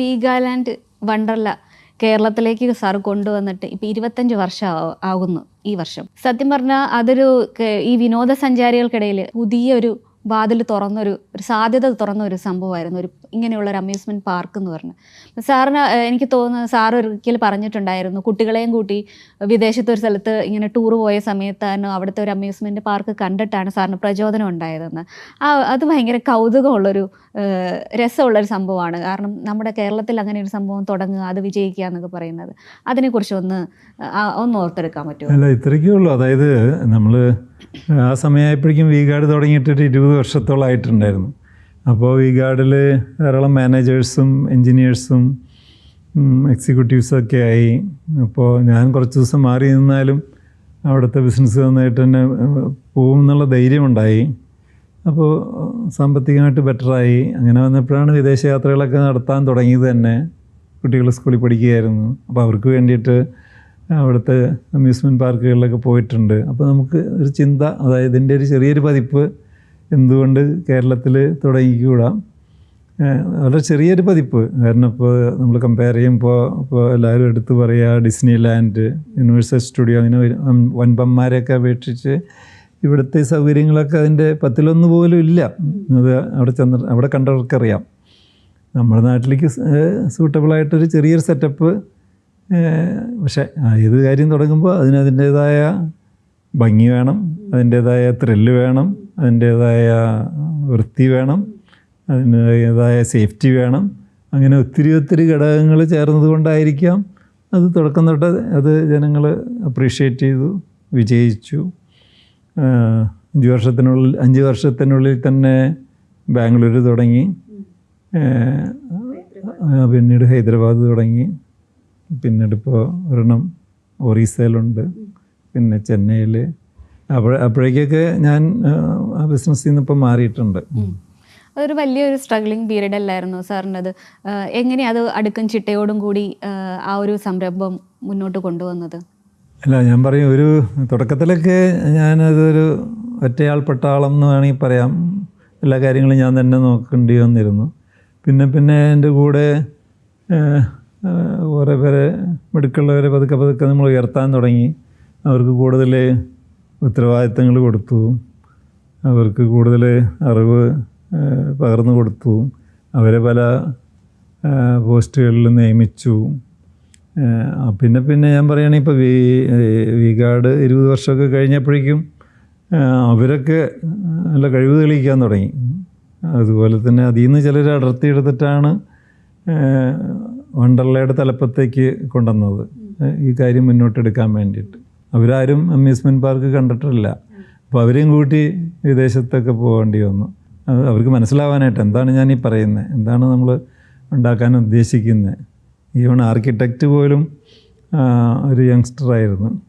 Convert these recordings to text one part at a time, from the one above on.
വീഗാലാൻഡ് വണ്ടർല കേരളത്തിലേക്ക് സാർ കൊണ്ടുവന്നിട്ട് ഇപ്പം ഇരുപത്തഞ്ച് വർഷം ആകുന്നു ഈ വർഷം. സത്യം പറഞ്ഞാൽ അതൊരു ഈ വിനോദസഞ്ചാരികൾക്കിടയിൽ പുതിയൊരു വാതിൽ തുറന്നൊരു ഒരു സാധ്യത തുറന്ന ഒരു സംഭവമായിരുന്നു. ഒരു ഇങ്ങനെയുള്ള ഒരു അമ്യൂസ്മെന്റ് പാർക്ക് എന്ന് പറഞ്ഞു. സാറിന് എനിക്ക് തോന്നുന്നു സാർ ഒരിക്കൽ പറഞ്ഞിട്ടുണ്ടായിരുന്നു കുട്ടികളെയും കൂട്ടി വിദേശത്ത് ഒരു സ്ഥലത്ത് ഇങ്ങനെ ടൂർ പോയ സമയത്താണ് അവിടുത്തെ ഒരു അമ്യൂസ്മെന്റ് പാർക്ക് കണ്ടിട്ടാണ് സാറിന് പ്രചോദനം ഉണ്ടായതെന്ന്. ആ അത് ഭയങ്കര കൗതുകമുള്ളൊരു രസമുള്ളൊരു സംഭവമാണ്. കാരണം നമ്മുടെ കേരളത്തിൽ അങ്ങനെ ഒരു സംഭവം തുടങ്ങുക അത് വിജയിക്കുക എന്നൊക്കെ പറയുന്നത്. അതിനെക്കുറിച്ച് ഒന്ന് ഒന്ന് ഓർത്തെടുക്കാൻ പറ്റുമോ? അല്ല ഇത്രയ്ക്കേ ഉള്ളൂ. അതായത് നമ്മൾ ആ സമയമായപ്പോഴേക്കും വി ഗാർഡ് തുടങ്ങിയിട്ടൊരു ഇരുപത് വർഷത്തോളം ആയിട്ടുണ്ടായിരുന്നു. അപ്പോൾ വി ഗാർഡിൽ ധാരാളം മാനേജേഴ്സും എൻജിനീയേഴ്സും എക്സിക്യൂട്ടീവ്സൊക്കെ ആയി. അപ്പോൾ ഞാൻ കുറച്ച് ദിവസം മാറി നിന്നാലും അവിടുത്തെ ബിസിനസ് നന്നായിട്ട് തന്നെ പോകും എന്നുള്ള ധൈര്യമുണ്ടായി അപ്പോൾ സാമ്പത്തികമായിട്ട് ബെറ്ററായി അങ്ങനെ വന്നപ്പോഴാണ് വിദേശയാത്രകളൊക്കെ നടത്താൻ തുടങ്ങിയത് തന്നെ. കുട്ടികൾ സ്കൂളിൽ പഠിക്കുകയായിരുന്നു. അപ്പോൾ അവർക്ക് വേണ്ടിയിട്ട് അവിടുത്തെ അമ്യൂസ്മെന്റ് പാർക്കുകളിലൊക്കെ പോയിട്ടുണ്ട്. അപ്പോൾ നമുക്ക് ഒരു ചിന്ത അതായത് ഇതിന്റെ ഒരു ചെറിയൊരു പതിപ്പ് എന്തുകൊണ്ട് കേരളത്തിൽ തുടങ്ങിക്കൂടാം? വളരെ ചെറിയൊരു പതിപ്പ്. കാരണം ഇപ്പോൾ നമ്മൾ കമ്പയർ ചെയ്യുമ്പോൾ ഇപ്പോൾ എല്ലാവരും എടുത്തു പറയുക ഡിസ്നി ലാൻഡ് യൂണിവേഴ്സൽ സ്റ്റുഡിയോ അങ്ങനെ വൻപന്മാരെയൊക്കെ അപേക്ഷിച്ച് ഇവിടുത്തെ സൗകര്യങ്ങളൊക്കെ അതിന്റെ പത്തിലൊന്ന് പോലും ഇല്ല. അത് അവിടെ ചെന്ന അവിടെ കണ്ടവർക്കറിയാം. നമ്മുടെ നാട്ടിലേക്ക് സൂട്ടബിളായിട്ടൊരു ചെറിയൊരു സെറ്റപ്പ് പക്ഷേ ഏത് കാര്യം തുടങ്ങുമ്പോൾ അതിന് അതിന്റേതായ ഭംഗി വേണം അതിന്റേതായ ത്രില്ല് വേണം അതിന്റേതായ വൃത്തി വേണം അതിന്റേതായ സേഫ്റ്റി വേണം. അങ്ങനെ ഒത്തിരി ഒത്തിരി ഘടകങ്ങൾ ചേർന്നത് കൊണ്ടായിരിക്കാം അത് തുടക്കം തൊട്ട് അത് ജനങ്ങൾ അപ്രീഷിയേറ്റ് ചെയ്തു വിജയിച്ചു. അഞ്ച് വർഷത്തിനുള്ളിൽ അഞ്ച് വർഷത്തിനുള്ളിൽ തന്നെ ബാംഗ്ലൂർ തുടങ്ങി. പിന്നീട് ഹൈദരാബാദ് തുടങ്ങി. പിന്നീട് ഇപ്പോൾ ഒരെണ്ണം ഒറീസയിലുണ്ട്. പിന്നെ ചെന്നൈയിൽ അപ്പോഴ അപ്പോഴേക്കൊക്കെ ഞാൻ ആ ബിസിനസ്സിൽ നിന്ന് ഇപ്പം മാറിയിട്ടുണ്ട് അതൊരു വലിയൊരു സ്ട്രഗ്ലിംഗ് പീരീഡ് അല്ലായിരുന്നു സാറിന്റെ അത് എങ്ങനെ അത് അടുക്കും ചിട്ടയോടും കൂടി ആ, ഒരു സംരംഭം മുന്നോട്ട് കൊണ്ടുവന്നത്? അല്ല ഞാൻ പറയും ഒരു തുടക്കത്തിലൊക്കെ ഞാനതൊരു ഒറ്റയാൾ പട്ടാളം എന്ന് വേണമെങ്കിൽ പറയാം. എല്ലാ കാര്യങ്ങളും ഞാൻ തന്നെ നോക്കേണ്ടി വന്നിരുന്നു. പിന്നെ പിന്നെ എന്റെ കൂടെ കുറേ പേരെ മിടുക്കുള്ളവരെ പതുക്കെ പതുക്കെ നമ്മൾ ഉയർത്താൻ തുടങ്ങി. അവർക്ക് കൂടുതൽ ഉത്തരവാദിത്തങ്ങൾ കൊടുത്തു. അവർക്ക് കൂടുതൽ അറിവ് പകർന്നു കൊടുത്തു. അവരെ പല പോസ്റ്റുകളിൽ നിയമിച്ചു. പിന്നെ പിന്നെ ഞാൻ പറയുകയാണെങ്കിൽ ഇപ്പോൾ വി വികാട് ഇരുപത് വർഷമൊക്കെ കഴിഞ്ഞപ്പോഴേക്കും അവരൊക്കെ നല്ല കഴിവ് തെളിയിക്കാൻ തുടങ്ങി. അതുപോലെ തന്നെ അതിൽ നിന്ന് ചിലർ അടർത്തിയെടുത്തിട്ടാണ് വണ്ടർലയുടെ തലപ്പത്തേക്ക് കൊണ്ടുവന്നത്. ഈ കാര്യം മുന്നോട്ടെടുക്കാൻ വേണ്ടിയിട്ട്. അവരാരും അമ്യൂസ്മെന്റ് പാർക്ക് കണ്ടിട്ടില്ല. അപ്പോൾ അവരെയും കൂട്ടി വിദേശത്തൊക്കെ പോകേണ്ടി വന്നു. അവർക്ക് മനസ്സിലാവാനായിട്ട് എന്താണ് ഞാൻ ഈ പറയുന്നത് എന്താണ് നമ്മൾ ഉണ്ടാക്കാൻ ഉദ്ദേശിക്കുന്നത് ഈവൺ ആർക്കിടെക്റ്റ് പോലും ഒരു യങ്സ്റ്ററായിരുന്നു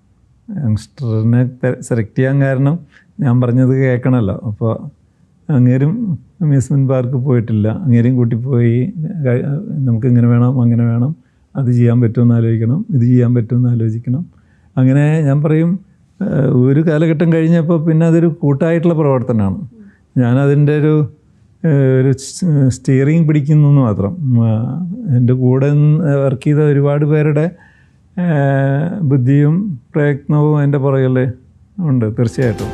യങ്സ്റ്ററിനെ സെലക്ട് ചെയ്യാൻ കാരണം ഞാൻ പറഞ്ഞത് കേൾക്കണമല്ലോ അപ്പോൾ അങ്ങേരും അമ്യൂസ്മെന്റ് പാർക്ക് പോയിട്ടില്ല. അങ്ങേരും കൂട്ടി പോയി നമുക്ക് ഇങ്ങനെ വേണം അങ്ങനെ വേണം അത് ചെയ്യാൻ പറ്റുമെന്ന് ആലോചിക്കണം ഇത് ചെയ്യാൻ പറ്റുമെന്ന് ആലോചിക്കണം. അങ്ങനെ ഞാൻ പറയും ഒരു കാലഘട്ടം കഴിഞ്ഞപ്പോൾ പിന്നെ അതൊരു കൂട്ടായിട്ടുള്ള പ്രവർത്തനമാണ്. ഞാനതിന്റെ ഒരു ഒരു സ്റ്റിയറിങ് പിടിക്കുന്നു മാത്രം. എന്റെ കൂടെ വർക്ക് ചെയ്ത ഒരുപാട് പേരുടെ ബുദ്ധിയും പ്രയത്നവും എന്റെ പുറകിൽ ഉണ്ട് തീർച്ചയായിട്ടും.